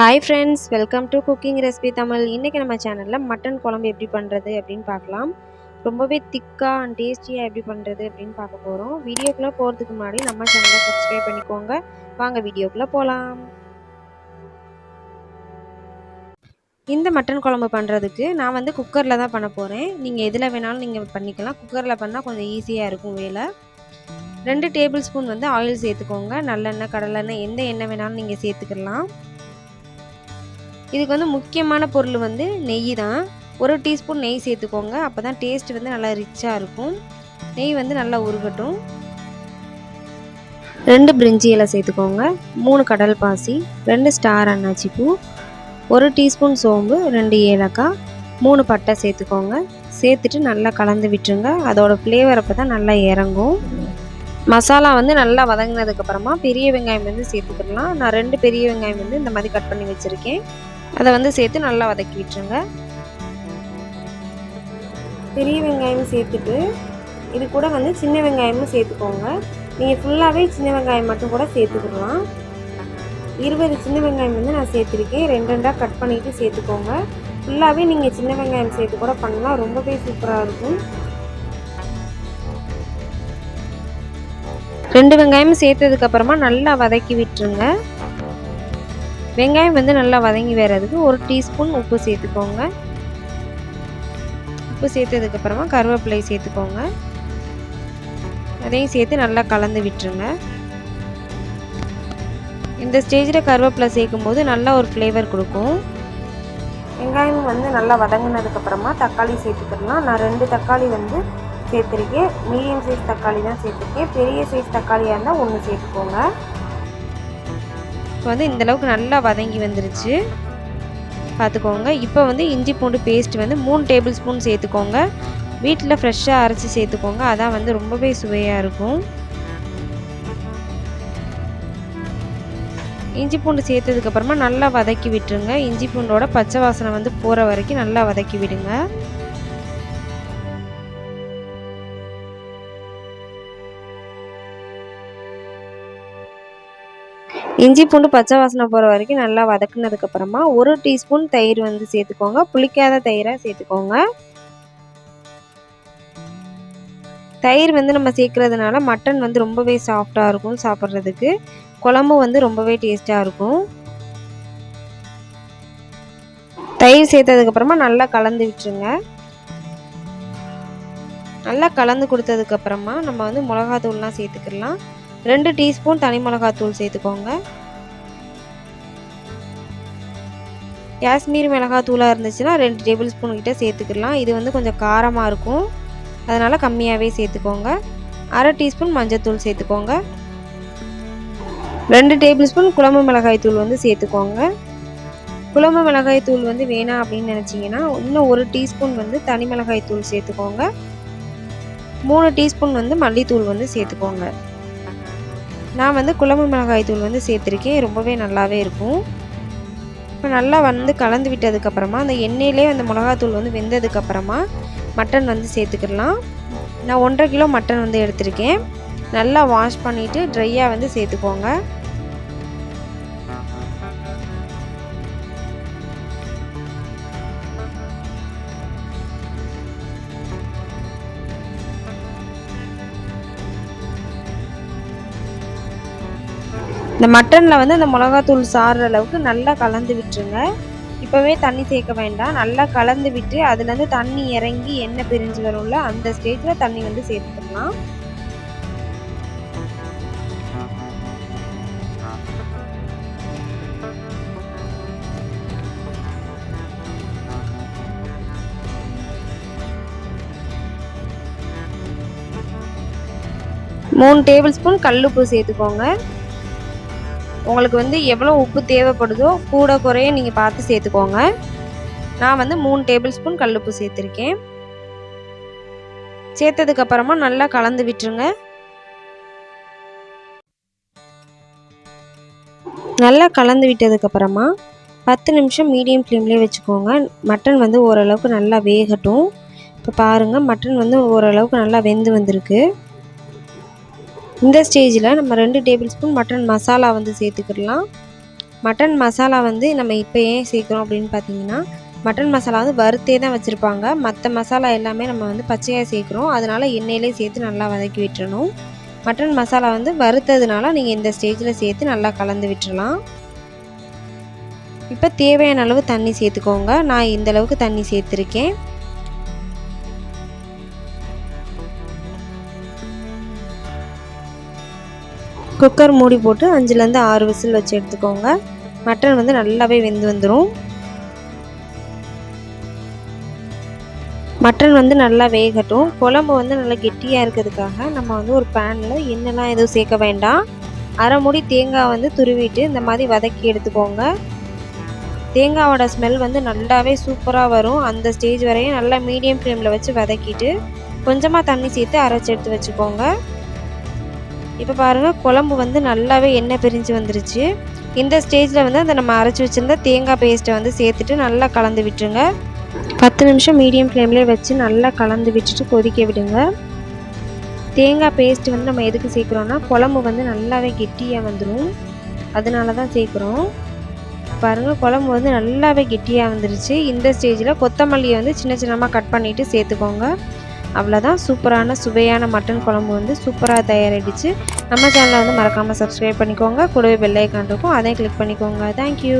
Hi friends welcome to cooking recipe Tamil இன்றைக்கி நம்ம சேனலில் மட்டன் குழம்பு எப்படி பண்ணுறது அப்படின்னு பார்க்கலாம். ரொம்பவே திக்காக அண்ட் டேஸ்டியாக எப்படி பண்ணுறது அப்படின்னு பார்க்க போகிறோம் வீடியோக்குள்ளே போகிறதுக்கு முன்னாடி நம்ம சேனலை சப்ஸ்கிரைப் பண்ணிக்கோங்க. வாங்க வீடியோக்குள்ளே போகலாம் இந்த மட்டன் குழம்பு பண்ணுறதுக்கு நான் வந்து குக்கரில் தான் பண்ண போகிறேன் நீங்கள் எதில் வேணாலும் நீங்கள் பண்ணிக்கலாம். குக்கரில் பண்ணால் கொஞ்சம் ஈஸியாக இருக்கும் வேலை. ரெண்டு டேபிள் ஸ்பூன் வந்து ஆயில் சேர்த்துக்கோங்க. நல்லெண்ணெய் கடலெண்ணெய் எந்த எண்ணெய் வேணாலும் நீங்கள் சேர்த்துக்கலாம். இதுக்கு வந்து முக்கியமான பொருள் வந்து நெய் தான். ஒரு டீஸ்பூன் நெய் சேர்த்துக்கோங்க. அப்போ தான் டேஸ்ட் வந்து நல்லா ரிச்சாக இருக்கும். நெய் வந்து நல்லா உருகட்டும். ரெண்டு பிரிஞ்சி இலை சேர்த்துக்கோங்க. மூணு கடல் பாசி ரெண்டு ஸ்டார் அன்னாச்சி பூ ஒரு டீஸ்பூன் சோம்பு ரெண்டு ஏலக்காய் மூணு பட்டை சேர்த்துக்கோங்க. சேர்த்துட்டு நல்லா கலந்து விட்டுருங்க. அதோட ஃப்ளேவர் அப்போ தான் நல்லா இறங்கும். மசாலா வந்து நல்லா வதங்கினதுக்கப்புறமா பெரிய வெங்காயம் வந்து சேர்த்துக்கிடலாம். நான் ரெண்டு பெரிய வெங்காயம் வந்து இந்த மாதிரி கட் பண்ணி வச்சுருக்கேன். அதை வந்து சேர்த்து நல்லா வதக்கி விட்டுருங்க பெரிய வெங்காயம் சேர்த்துட்டு இது கூட வந்து சின்ன வெங்காயமும் சேர்த்துக்கோங்க. நீங்கள் ஃபுல்லாகவே சின்ன வெங்காயம் மட்டும் கூட சேர்த்துக்கிடலாம் இருபது சின்ன வெங்காயம் வந்து நான் சேர்த்துருக்கேன். ரெண்டு ரெண்டாக கட் பண்ணிவிட்டு சேர்த்துக்கோங்க. ஃபுல்லாகவே நீங்கள் சின்ன வெங்காயம் சேர்த்து கூட பண்ணலாம். ரொம்பவே சூப்பராக இருக்கும். ரெண்டு வெங்காயமும் சேர்த்ததுக்கப்புறமா நல்லா வதக்கி விட்டுருங்க. வெங்காயம் வந்து நல்லா வதங்கி வர்றதுக்கு ஒரு டீஸ்பூன் உப்பு சேர்த்துக்கோங்க. உப்பு சேர்த்ததுக்கப்புறமா கருவேப்பிலை சேர்த்துக்கோங்க. அதையும் சேர்த்து நல்லா கலந்து விட்டுருங்க. இந்த ஸ்டேஜில் கருவேப்பிலை சேர்க்கும் போது நல்லா ஒரு ஃப்ளேவர் கொடுக்கும். வெங்காயம் வந்து நல்லா வதங்கினதுக்கப்புறமா தக்காளி சேர்த்துக்கலாம். நான் ரெண்டு தக்காளி வந்து சேர்த்துருக்கேன். மீடியம் சைஸ் தக்காளி தான் சேர்த்துருக்கேன். பெரிய சைஸ் தக்காளியாக இருந்தால் ஒன்று சேர்த்துக்கோங்க. இப்போ வந்து இந்தளவுக்கு நல்லா வதங்கி வந்துருச்சு. பார்த்துக்கோங்க. இப்போ வந்து இஞ்சி பூண்டு பேஸ்ட் வந்து மூணு டேபிள் ஸ்பூன் சேர்த்துக்கோங்க. வீட்டில் ஃப்ரெஷ்ஷாக அரைச்சி சேர்த்துக்கோங்க. அதான் வந்து ரொம்பவே சுவையாக இருக்கும். இஞ்சி பூண்டு சேர்த்ததுக்கப்புறமா நல்லா வதக்கி விட்டுருங்க. இஞ்சி பூண்டோட பச்சை வாசனை வந்து போகிற வரைக்கும் நல்லா வதக்கி விடுங்க. இஞ்சி பூண்டு பச்சை வாசனை போகிற வரைக்கும் நல்லா வதக்குனதுக்கப்புறமா ஒரு டீஸ்பூன் தயிர் வந்து சேர்த்துக்கோங்க. புளிக்காத தயிராக சேர்த்துக்கோங்க. தயிர் வந்து நம்ம சேர்க்குறதுனால மட்டன் வந்து ரொம்பவே சாஃப்டாக இருக்கும் சாப்பிட்றதுக்கு. குழம்பு வந்து ரொம்பவே டேஸ்ட்டாக இருக்கும். தயிர் சேர்த்ததுக்கப்புறமா நல்லா கலந்து விட்டுருங்க. நல்லா கலந்து கொடுத்ததுக்கப்புறமா நம்ம வந்து மிளகாத்தூள்லாம் சேர்த்துக்கலாம். ரெண்டு டீஸ்பூன் தனி மிளகாத்தூள் சேர்த்துக்கோங்க. காஷ்மீர் மிளகாத்தூளாக இருந்துச்சுன்னா ரெண்டு டேபிள் ஸ்பூன் கிட்ட சேர்த்துக்கலாம். இது வந்து கொஞ்சம் காரமாக இருக்கும். அதனால் கம்மியாகவே சேர்த்துக்கோங்க. அரை டீஸ்பூன் மஞ்சத்தூள் சேர்த்துக்கோங்க. ரெண்டு டேபிள் ஸ்பூன் குழம்பு மிளகாய் தூள் வந்து சேர்த்துக்கோங்க. குழம்பு மிளகாய் தூள் வந்து வேணாம் அப்படின்னு நினச்சிங்கன்னா இன்னும் ஒரு டீஸ்பூன் வந்து தனி மிளகாய் தூள் சேர்த்துக்கோங்க. மூணு டீஸ்பூன் வந்து மல்லித்தூள் வந்து சேர்த்துக்கோங்க. நான் வந்து குழம்பு மிளகாய் தூள் வந்து சேர்த்துருக்கேன். ரொம்பவே நல்லாவே இருக்கும். இப்போ நல்லா வந்து கலந்து விட்டதுக்கப்புறமா அந்த எண்ணெயிலே அந்த மிளகாத்தூள் வந்து வெந்ததுக்கப்புறமா மட்டன் வந்து சேர்த்துக்கிடலாம். நான் ஒன்றரை கிலோ மட்டன் வந்து எடுத்திருக்கேன். நல்லா வாஷ் பண்ணிவிட்டு ட்ரையாக வந்து சேர்த்துக்கோங்க. இந்த மட்டனில் வந்து அந்த மிளகாத்தூள் சாறுற அளவுக்கு நல்லா கலந்து விட்டுருங்க. இப்போவே தண்ணி சேர்க்க வேண்டாம். நல்லா கலந்து விட்டு அதுலேருந்து தண்ணி இறங்கி எண்ணெய் பிரிஞ்சு வரும்ல அந்த ஸ்டேஜில் தண்ணி வந்து சேர்த்துக்கலாம். மூணு டேபிள் ஸ்பூன் கல்லுப்பு சேர்த்துக்கோங்க. உங்களுக்கு வந்து எவ்வளோ உப்பு தேவைப்படுதோ கூட குறைய நீங்கள் பார்த்து சேர்த்துக்கோங்க. நான் வந்து மூணு டேபிள் ஸ்பூன் கல்லுப்பு சேர்த்துருக்கேன். சேர்த்ததுக்கப்புறமா நல்லா கலந்து விட்டுருங்க. நல்லா கலந்து விட்டதுக்கப்புறமா பத்து நிமிஷம் மீடியம் ஃப்ளேம்லேயே வச்சுக்கோங்க. மட்டன் வந்து ஓரளவுக்கு நல்லா வேகட்டும். இப்போ பாருங்கள் மட்டன் வந்து ஓரளவுக்கு நல்லா வெந்து வந்திருக்கு. இந்த ஸ்டேஜில் நம்ம ரெண்டு டேபிள் ஸ்பூன் மட்டன் மசாலா வந்து சேர்த்துக்கிடலாம். மட்டன் மசாலா வந்து நம்ம இப்போ ஏன் சேர்க்குறோம் அப்படின்னு பார்த்தீங்கன்னா மட்டன் மசாலா வந்து வறுத்தே தான் வச்சுருப்பாங்க. மற்ற மசாலா எல்லாமே நம்ம வந்து பச்சையாக சேர்க்குறோம். அதனால் எண்ணெயிலே சேர்த்து நல்லா வதக்கி விட்டுறணும். மட்டன் மசாலா வந்து வறுத்ததுனால நீங்கள் இந்த ஸ்டேஜில் சேர்த்து நல்லா கலந்து விட்டுறலாம். இப்போ தேவையான அளவு தண்ணி சேர்த்துக்கோங்க. நான் இந்த அளவுக்கு தண்ணி சேர்த்துருக்கேன். குக்கர் மூடி போட்டு அஞ்சுலேருந்து ஆறு விசில் வச்சு எடுத்துக்கோங்க. மட்டன் வந்து நல்லாவே வெந்து வந்துடும் மட்டன் வந்து நல்லா வேகட்டும். குழம்பு வந்து நல்லா கெட்டியாக இருக்கிறதுக்காக நம்ம வந்து ஒரு பேனில் எண்ணெய்லாம் எதுவும் சேர்க்க வேண்டாம். அரை மூடி தேங்காய் வந்து துருவிட்டு இந்த மாதிரி வதக்கி எடுத்துக்கோங்க. தேங்காவோட ஸ்மெல் வந்து நல்லாவே சூப்பராக வரும். அந்த ஸ்டேஜ் வரையும் நல்லா மீடியம் ஃப்ளேமில் வச்சு வதக்கிட்டு கொஞ்சமாக தண்ணி சேர்த்து அரைச்சி எடுத்து வச்சுக்கோங்க. இப்போ பாருங்கள் குழம்பு வந்து நல்லாவே எண்ணெய் பிரிஞ்சு வந்துருச்சு. இந்த ஸ்டேஜில் வந்து அந்த நம்ம அரைச்சி வச்சுருந்த தேங்காய் பேஸ்ட்டை வந்து சேர்த்துட்டு நல்லா கலந்து விட்டுருங்க. பத்து நிமிஷம் மீடியம் ஃப்ளேம்லேயே வச்சு நல்லா கலந்து விட்டுட்டு கொதிக்க விடுங்க. தேங்காய் பேஸ்ட் வந்து நம்ம எதுக்கு சேர்க்குறோன்னா குழம்பு வந்து நல்லாவே கெட்டியாக வந்துடும் அதனால தான் சேர்க்குறோம். பாருங்கள் குழம்பு வந்து நல்லாவே கெட்டியாக வந்துருச்சு. இந்த ஸ்டேஜில் கொத்தமல்லியை வந்து சின்ன சின்னமாக கட் பண்ணிவிட்டு சேர்த்துக்கோங்க. அவ்வளோதான் சூப்பரான சுவையான மட்டன் குழம்பு வந்து சூப்பராக தயாராகிடுச்சு நம்ம சேனலை வந்து மறக்காமல் சப்ஸ்கிரைப் பண்ணிக்கோங்க. கூடவே பெல்லைக்கான் இருக்கும். அதையும் கிளிக் பண்ணிக்கோங்க. தேங்க்யூ